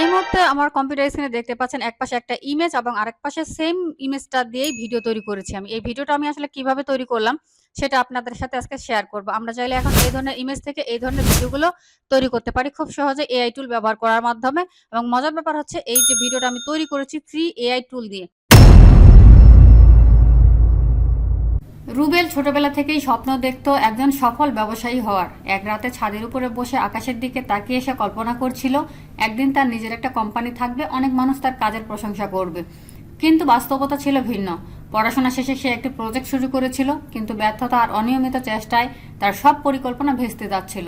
এই মুহূর্তে আমার কম্পিউটার স্ক্রিনে দেখতে পাচ্ছেন এক পাশে একটা ইমেজ এবং আরেক পাশে সেম ইমেজটা দিয়েই ভিডিও তৈরি করেছি আমি। এই ভিডিওটা আমি আসলে কীভাবে তৈরি করলাম সেটা আপনাদের সাথে আজকে শেয়ার করব। আমরা চাইলে এখন এই ধরনের ইমেজ থেকে এই ধরনের ভিডিওগুলো তৈরি করতে পারি খুব সহজে এআই টুল ব্যবহার করার মাধ্যমে এবং মজার ব্যাপার হচ্ছে এই যে ভিডিওটা আমি তৈরি করেছি থ্রি এআই টুল দিয়ে। রুবেল ছোটবেলা থেকেই স্বপ্ন দেখত একজন সফল ব্যবসায়ী হওয়ার। এক রাতে ছাদের উপরে বসে আকাশের দিকে তাকিয়ে এসে কল্পনা করছিল, একদিন তার নিজের একটা কোম্পানি থাকবে, অনেক মানুষ তার কাজের প্রশংসা করবে। কিন্তু বাস্তবতা ছিল ভিন্ন। পড়াশোনা শেষে সে একটি প্রজেক্ট শুরু করেছিল, কিন্তু ব্যর্থতা আর অনিয়মিত চেষ্টায় তার সব পরিকল্পনা ভেস্তে যাচ্ছিল।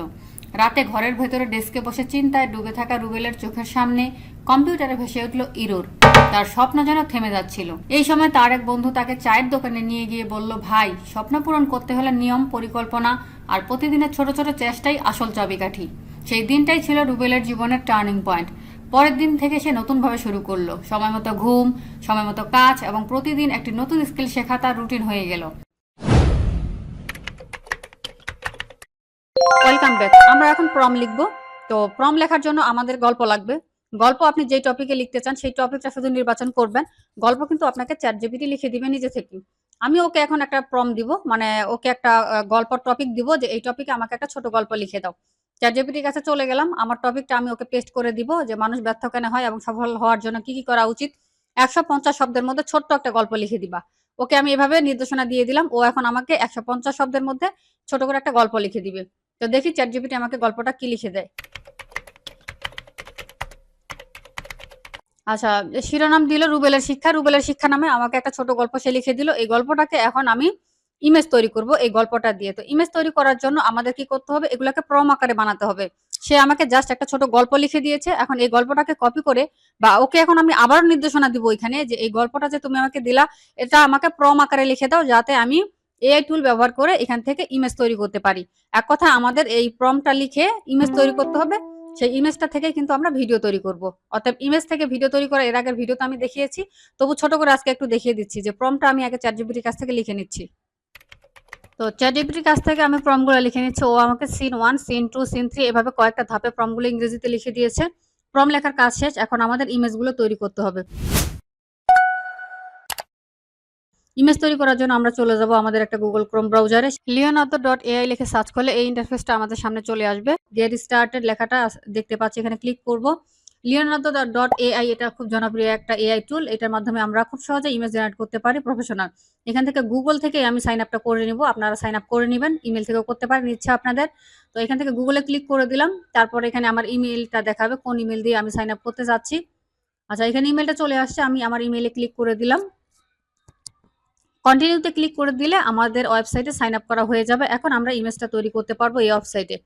রাতে ঘরের ভেতরে ডেস্কে বসে চিন্তায় ডুবে থাকা রুবেলের চোখের সামনে কম্পিউটারে ভেসে উঠল ইরোর। তার স্বপ্ন যেন থেমে যাচ্ছিল। এই সময় তার এক বন্ধু তাকে চায়ের দোকানে নিয়ে গিয়ে বলল, ভাই, স্বপ্ন পূরণ করতে হলে নিয়ম, পরিকল্পনা আর প্রতিদিনের ছোট ছোট চেষ্টাই আসল চাবিকাঠি। সেই দিনটাই ছিল রুবেলের জীবনের টার্নিং পয়েন্ট। পরের দিন থেকে সে নতুনভাবে শুরু করল। সময় মতো ঘুম, সময় মতো কাজ এবং প্রতিদিন একটি নতুন স্কিল শেখা তার রুটিন হয়ে গেল। Welcome back. আমরা এখন প্রম লিখব। তো প্রম লেখার জন্য আমাদের গল্প লাগবে। গল্প আপনি যেই টপিকে লিখতে চান, সেই টপিকটা শুধু নির্বাচন করবেন। গল্প কিন্তু আপনাকে চ্যাট জিপিটি লিখে দিবে নিজে থেকে আমি ওকে এখন একটা প্রম দিব মানে ওকে একটা গল্প টপিক দিব যে এই টপিকে আমাকে একটা ছোট গল্প লিখে দাও। চ্যাট জিপিটির কাছে চলে গেলাম, আমার টপিকটা আমি ওকে পেস্ট করে দিব যে মানুষ ব্যর্থ কেন হয় এবং সফল হওয়ার জন্য কি কি করা উচিত। একশো পঞ্চাশ শব্দের মধ্যে ছোট্ট একটা গল্প লিখে দিবা। ওকে আমি এভাবে নির্দেশনা দিয়ে দিলাম, ও এখন আমাকে একশো পঞ্চাশ শব্দের মধ্যে ছোট করে একটা গল্প লিখে দিবে। তো দেখি চ্যাট জিপিটি আমাকে গল্পটা কি লিখে দেয়। আচ্ছা শিরোনাম দিল রুবেলের শিক্ষা। রুবেলের শিক্ষা নামে আমাকে একটা ছোট গল্প সে লিখে দিল। এই গল্পটাকে এখন আমি ইমেজ তৈরি করব এই গল্পটা দিয়ে। তো ইমেজ তৈরি করার জন্য আমাদের কি করতে হবে? এগুলাকে প্রম আকারে বানাতে হবে। সে আমাকে জাস্ট একটা ছোট গল্প লিখে দিয়েছে। এখন এই গল্পটাকে কপি করে বা ওকে এখন আমি আবার নির্দেশনা দিব এখানে যে এই গল্পটা যে তুমি আমাকে দিলা, এটা আমাকে প্রম আকারে লিখে দাও যাতে আমি এআই টুল ব্যবহার করে এখান থেকে ইমেজ তৈরি করতে পারি। এক কথা আমাদের এই প্রমটা লিখে ইমেজ তৈরি করতে হবে। সেই ইমেজটা থেকেই কিন্তু আমরা ভিডিও তৈরি করব। অর্থাৎ ইমেজ থেকে ভিডিও তৈরি করা, এর আগের ভিডিও তো আমি দেখিয়েছি। তবু ছোট করে আজকে একটু দেখিয়ে দিচ্ছি যে প্রমটা আমি আগে চ্যাট জিপিটির কাছ থেকে লিখে নিচ্ছি। তো চ্যাট জিপিটির কাছ থেকে আমি প্রমগুলো লিখে নিচ্ছি। ও আমাকে scene one scene two scene three এভাবে কয়েকটা ধাপে প্রমগুলো ইংরেজিতে লিখে দিয়েছে। প্রম লেখার কাজ শেষ। এখন আমাদের ইমেজগুলো তৈরি করতে হবে। ইমেজ তৈরি করার জন্য আমরা চলে যাব আমাদের একটা গুগল ক্রোম ব্রাউজারে লিওনার্দো ডট এআই লিখে সার্চ করলে এই ইন্টারফেসটা আমাদের সামনে চলে আসবে। গেট স্টার্টেড লেখাটা দেখতে পাচ্ছি, এখানে ক্লিক করব। লিওনার্দো ডট এআই এটা খুব জনপ্রিয় একটা এআই টুল এটার মাধ্যমে আমরা খুব সহজে ইমেজ জেনারেট করতে পারি প্রফেশনাল এখান থেকে গুগল থেকে আমি সাইন আপটা করে নিব, আপনারা সাইন আপ করে নেবেন ইমেল থেকেও করতে পারেন, ইচ্ছা আপনাদের। তো এখান থেকে গুগলে ক্লিক করে দিলাম, তারপর এখানে আমার ইমেলটা দেখাবে, কোন ইমেল দিয়ে আমি সাইন আপ করতে যাচ্ছি। আচ্ছা এখানে ইমেলটা চলে আসছে, আমি আমার ইমেলে ক্লিক করে দিলাম। কন্টিনিউতে ক্লিক করে দিলে আমাদের ওয়েবসাইটে সাইন আপ করা হয়ে যাবে। এখন আমরা ইমেজটা তৈরি করতে পারব এই ওয়েবসাইটে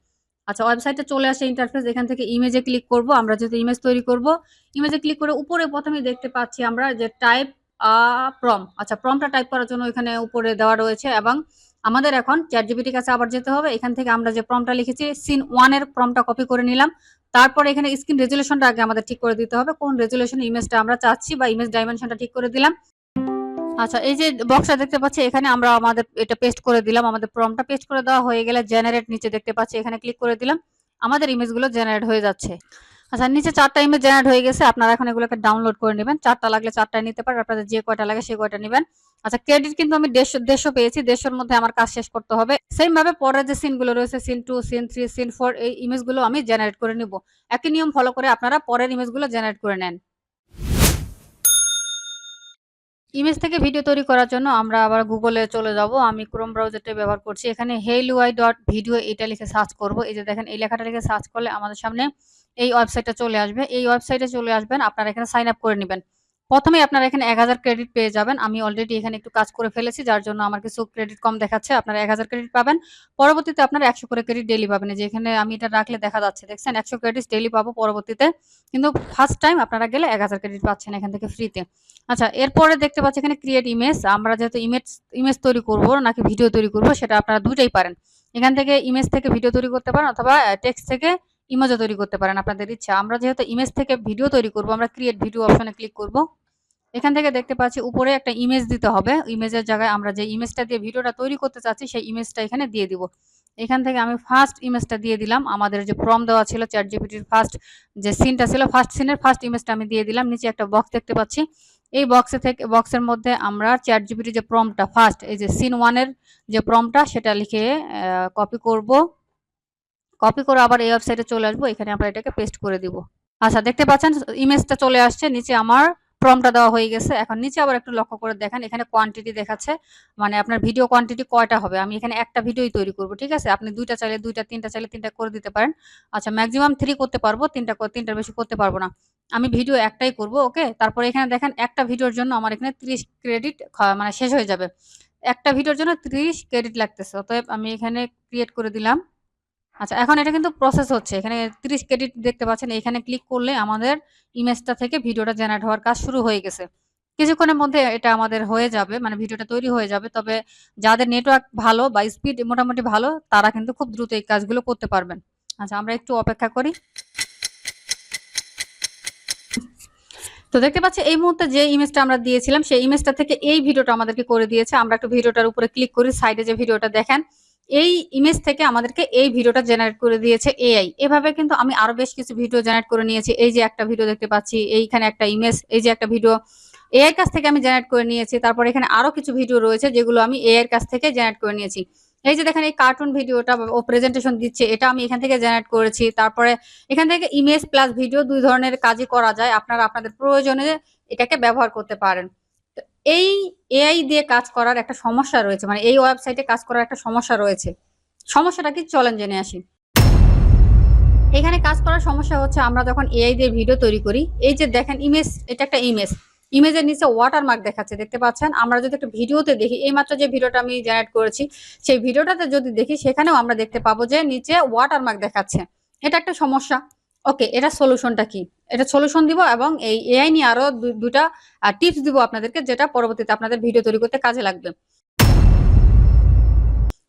আচ্ছা ওয়েবসাইটে চলে আসে ইন্টারফেস এখান থেকে ইমেজে ক্লিক করব। আমরা যেহেতু ইমেজ তৈরি করব ইমেজে ক্লিক করে উপরে প্রথমে দেখতে পাচ্ছি আমরা যে টাইপ প্রম আচ্ছা প্রমটা টাইপ করার জন্য এখানে উপরে দেওয়া রয়েছে এবং আমাদের এখন চ্যাট জিপিটির কাছে আবার যেতে হবে। এখান থেকে আমরা যে প্রমটা লিখেছি সিন ওয়ানের প্রমটা কপি করে নিলাম। তারপর এখানে স্ক্রিন রেজুলেশনটা আগে আমাদের ঠিক করে দিতে হবে। কোন রেজুলেশন ইমেজটা আমরা চাচ্ছি বা ইমেজ ডাইমেনশনটা ঠিক করে দিলাম। আচ্ছা এই যে বক্সটা দেখতে পাচ্ছি, এখানে আমরা আমাদের এটা পেস্ট করে দিলাম, আমাদের প্রমটা পেস্ট করে দেওয়া হয়ে গেলে জেনারেট নিচে দেখতে পাচ্ছি, এখানে ক্লিক করে দিলাম, আমাদের ইমেজগুলো জেনারেট হয়ে যাচ্ছে। আচ্ছা নিচে চারটা ইমেজ জেনারেট হয়ে গেছে, আপনারা এখন এগুলোকে ডাউনলোড করে নেবেন, চারটা লাগলে চারটা নিতে পারেন, আপনাদের যে কয়টা লাগে সে কয়টা নেবেন। আচ্ছা ক্রেডিট কিন্তু আমি দেড়শো দেড়শো পেয়েছি, দেড়শোর মধ্যে আমার কাজ শেষ করতে হবে। সেম ভাবে পরের যে সিনগুলো রয়েছে scene two scene three scene four এই ইমেজগুলো আমি জেনারেট করে নিব। একই নিয়ম ফলো করে আপনারা পরের ইমেজগুলো জেনারেট করে নেন। ইমেজ থেকে ভিডিও তৈরি করার জন্য আমরা আবার গুগলে চলে যাব। আমি ক্রোম ব্রাউজারটা ব্যবহার করছি। এখানে হেলুয়াই ডট ভিডিও এটা লিখে সার্চ করব। এই যে দেখেন, এই লেখাটা লিখে সার্চ করলে আমাদের সামনে এই ওয়েবসাইটটা চলে আসবে। এই ওয়েবসাইটে চলে আসবেন, আপনারা এখানে সাইন আপ করে নেবেন। প্রথমে আপনারা এখানে এক হাজার ক্রেডিট পেয়ে যাবেন। আমি অলরেডি এখানে একটু কাজ করে ফেলেছি, যার জন্য আমার কিছু ক্রেডিট কম দেখাচ্ছে। আপনারা এক হাজার ক্রেডিট পাবেন। পরবর্তীতে আপনারা একশো করে ক্রেডিট ডেলি পাবেন। যে এখানে আমি এটা রাখলে দেখা যাচ্ছে, দেখছেন? একশো ক্রেডিট ডেলি পাবো পরবর্তীতে। কিন্তু ফার্স্ট টাইম আপনারা গেলে এক হাজার ক্রেডিট পাচ্ছেন এখান থেকে ফ্রিতে আচ্ছা এরপরে দেখতে পাচ্ছি এখানে ক্রিয়েট ইমেজ আমরা যেহেতু ইমেজ ইমেজ তৈরি করব নাকি ভিডিও তৈরি করব, সেটা আপনারা দুটাই পারেন। এখান থেকে ইমেজ থেকে ভিডিও তৈরি করতে পারেন অথবা টেক্সট থেকে ইমেজও তৈরি করতে পারেন আপনাদের ইচ্ছা। আমরা যেহেতু ইমেজ থেকে ভিডিও তৈরি করব, আমরা ক্রিয়েট ভিডিও অপশনে ক্লিক করব। এখান থেকে দেখতে পাচ্ছি উপরে একটা ইমেজ দিতে হবে। ইমেজের জায়গায় আমরা যে ইমেজটা দিয়ে ভিডিওটা তৈরি করতে চাচ্ছি, সেই ইমেজটা এখানে দিয়ে দিব। এখান থেকে আমি ফার্স্ট ইমেজটা দিয়ে দিলাম। আমাদের যে ফর্ম দেওয়া ছিল চ্যাট জিপিটির ফার্স্ট যে সিনটা ছিল ফার্স্ট সিনের ফার্স্ট ইমেজটা আমি দিয়ে দিলাম। নিচে একটা বক্স দেখতে পাচ্ছি। এই বক্সে থেকে বক্সের মধ্যে আমরা চ্যাট জিপিটির যে প্রমটা ফার্স্ট এই যে সিন ওয়ানের যে প্রমটা সেটা লিখে কপি করব। কপি করে আবার এই ওয়েবসাইটে চলে আসব, এখানে আমরা এটাকে পেস্ট করে দিব। আচ্ছা দেখতে পাচ্ছেন ইমেজটা চলে আসছে, নিচে আমার প্রমটা দেওয়া হয়ে গেছে। এখন নিচে আবার একটু লক্ষ্য করে দেখেন, এখানে কোয়ান্টিটি দেখাচ্ছে মানে আপনার ভিডিও কোয়ান্টিটি কয়টা হবে? আমি এখানে একটা ভিডিওই তৈরি করব, ঠিক আছে? আপনি দুইটা চাইলে দুইটা, তিনটা চাইলে তিনটা করে দিতে পারেন। আচ্ছা ম্যাক্সিমাম থ্রি করতে পারব, তিনটা তিনটার বেশি করতে পারব না। আমি ভিডিও একটাই করব ওকে তারপরে এখানে দেখেন, একটা ভিডিওর জন্য আমার এখানে ত্রিশ ক্রেডিট মানে শেষ হয়ে যাবে। একটা ভিডিওর জন্য ত্রিশ ক্রেডিট লাগতেছে, অতএব আমি এখানে ক্রিয়েট করে দিলাম। আচ্ছা এখন এটা কিন্তু প্রসেস হচ্ছে। এখানে 30 ক্রেডিট দেখতে পাচ্ছেন, এখানে ক্লিক করলে আমাদের ইমেজটা থেকে ভিডিওটা জেনারেট হওয়ার কাজ শুরু হয়ে গেছে। কিছুক্ষণের মধ্যে এটা আমাদের হয়ে যাবে মানে ভিডিওটা তৈরি হয়ে যাবে। তবে যাদের নেটওয়ার্ক ভালো বা স্পিড মোটামুটি ভালো, তারা কিন্তু খুব দ্রুত এই কাজগুলো করতে পারবেন। আচ্ছা আমরা একটু অপেক্ষা করি। তো দেখতে পাচ্ছি, এই মুহূর্তে যে ইমেজটা আমরা দিয়েছিলাম, সেই ইমেজটা থেকে এই ভিডিওটা আমাদেরকে করে দিয়েছে। আমরা একটু ভিডিওটার উপরে ক্লিক করি সাইডে যে ভিডিওটা দেখেন এই ইমেজ থেকে আমাদেরকে এই ভিডিওটা জেনারেট করে দিয়েছে এআই এভাবে কিন্তু আমি আরও বেশ কিছু ভিডিও জেনারেট করে নিয়েছি। এই যে একটা ভিডিও দেখতে পাচ্ছি, এইখানে একটা ইমেজ এই যে একটা ভিডিও এআই কাছ থেকে আমি জেনারেট করে নিয়েছি। তারপর এখানে আরও কিছু ভিডিও রয়েছে যেগুলো আমি এআই কাছ থেকে জেনারেট করে নিয়েছি। এই যে দেখেন এই কার্টুন ভিডিওটা ও প্রেজেন্টেশন দিচ্ছে, এটা আমি এখান থেকে জেনারেট করেছি। তারপরে এখান থেকে ইমেজ প্লাস ভিডিও দুই ধরনের কাজই করা যায়। আপনারা আপনাদের প্রয়োজনে এটাকে ব্যবহার করতে পারেন। এই এআই দিয়ে কাজ করার একটা সমস্যা রয়েছে মানে এই ওয়েবসাইটে কাজ করার একটা সমস্যা রয়েছে। সমস্যাটা কি? চলেন জেনে আসি। এখানে কাজ করার সমস্যা হচ্ছে, আমরা যখন এআই দিয়ে ভিডিও তৈরি করি, এই যে দেখেন ইমেজ এটা একটা ইমেজ ইমেজের নিচে ওয়াটারমার্ক দেখাচ্ছে, দেখতে পাচ্ছেন? আমরা যদি একটা ভিডিওতে দেখি, এইমাত্র যে ভিডিওটা আমি জেনারেট করেছি, সেই ভিডিওটাতে যদি দেখি, সেখানেও আমরা দেখতে পাবো যে নিচে ওয়াটারমার্ক দেখাচ্ছে। এটা একটা সমস্যা। ওকে এটা সলিউশনটা কি? এটা সলিউশন দিব এবং এই এআই নিয়ে আরও দুটা টিপস দিব আপনাদেরকে, যেটা পরবর্তীতে আপনাদের ভিডিও তৈরি করতে কাজে লাগবে।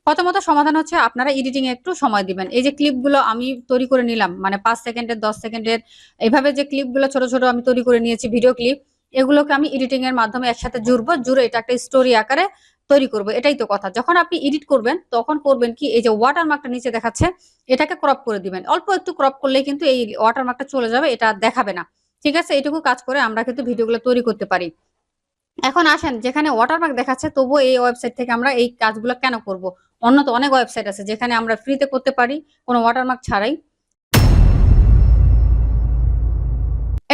প্রথমত সমাধান হচ্ছে আপনারা এডিটিং এ একটু সময় দিবেন। এই যে ক্লিপগুলো আমি তৈরি করে নিলাম মানে পাঁচ সেকেন্ডের, দশ সেকেন্ডের এইভাবে যে ক্লিপগুলো ছোট ছোট আমি তৈরি করে নিয়েছি ভিডিও ক্লিপ এগুলোকে আমি এডিটিং এর মাধ্যমে একসাথে জুড়বো। জুড়ে এটা একটা স্টোরি আকারে তৈরি করব, এটাই তো কথা। যখন আপনি এডিট করবেন, তখন করবেন কি, এই যে ওয়াটারমার্কটা নিচে দেখাচ্ছে, এটাকে ক্রপ করে দিবেন। অল্প একটু ক্রপ করলে কিন্তু এই ওয়াটারমার্কটা চলে যাবে, এটা দেখাবে না। ঠিক আছে? এইটুকু কাজ করে আমরা কিন্তু ভিডিওগুলো তৈরি করতে পারি। এখন আসেন, যেখানে ওয়াটারমার্ক দেখাচ্ছে, তবুও এই ওয়েবসাইট থেকে আমরা এই কাজগুলো কেন করব? অন্য তো অনেক ওয়েবসাইট আছে, যেখানে আমরা ফ্রিতে করতে পারি, কোনো ওয়াটারমার্ক ছাড়াই।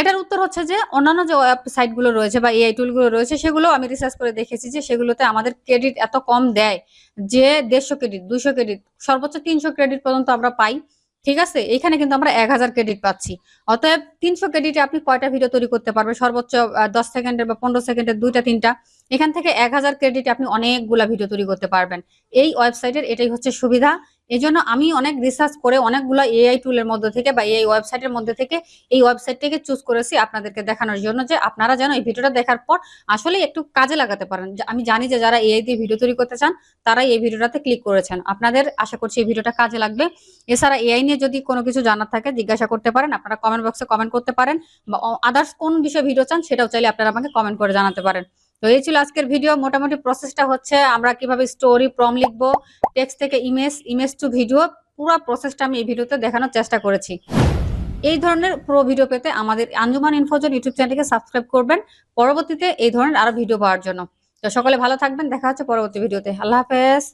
এটার উত্তর হচ্ছে যে অন্যান্য যে ওয়েবসাইটগুলো রয়েছে বা এআই টুলগুলো রয়েছে, সেগুলো আমি রিসার্চ করে দেখেছি যে সেগুলোতে আমাদের ক্রেডিট এত কম দেয় যে দেড়শো ক্রেডিট দুশো ক্রেডিট সর্বোচ্চ তিনশো ক্রেডিট পর্যন্ত আমরা পাই। ঠিক আছে? এখানে কিন্তু আমরা এক হাজার ক্রেডিট পাচ্ছি। অতএব তিনশো ক্রেডিটে আপনি কয়টা ভিডিও তৈরি করতে পারবেন? সর্বোচ্চ দশ সেকেন্ডের বা পনেরো সেকেন্ডের দুইটা, তিনটা। এখান থেকে এক হাজার ক্রেডিটে আপনি অনেকগুলা ভিডিও তৈরি করতে পারবেন। এই ওয়েবসাইটের এটাই হচ্ছে সুবিধা। এই জন্য আমি অনেক রিসার্চ করে অনেকগুলো এআই টুলের মধ্যে থেকে বা এআই ওয়েবসাইটের মধ্যে থেকে এই ওয়েবসাইটটাকে চুজ করেছি আপনাদেরকে দেখানোর জন্য যে আপনারা যেন এই ভিডিওটা দেখার পর আসলে একটু কাজে লাগাতে পারেন। আমি জানি যে যারা এআই দিয়ে ভিডিও তৈরি করতে চান, তারাই এই ভিডিওটাতে ক্লিক করেছেন। আপনাদের আশা করছি এই ভিডিওটা কাজে লাগবে। এছাড়া এআই নিয়ে যদি কোনো কিছু জানার থাকে, জিজ্ঞাসা করতে পারেন, আপনারা কমেন্ট বক্সে কমেন্ট করতে পারেন বা আদার্স কোন বিষয়ে ভিডিও চান, সেটাও চাইলে আপনারা আমাকে কমেন্ট করে জানাতে পারেন। তো এই ছিল আজকের ভিডিও। মোটামুটি প্রসেসটা হচ্ছে, আমরা কীভাবে স্টোরি প্রম লিখব টেক্সট থেকে ইমেজ ইমেজ টু ভিডিও পুরো প্রসেসটা আমি এই ভিডিওতে দেখানোর চেষ্টা করেছি। এই ধরনের পুরো ভিডিও পেতে আমাদের আঞ্জুমান ইনফোজন ইউটিউব চ্যানেলকে সাবস্ক্রাইব করবেন, পরবর্তীতে এই ধরনের আরও ভিডিও পাওয়ার জন্য। তো সকলে ভালো থাকবেন, দেখা হচ্ছে পরবর্তী ভিডিওতে আল্লাহ হাফেজ।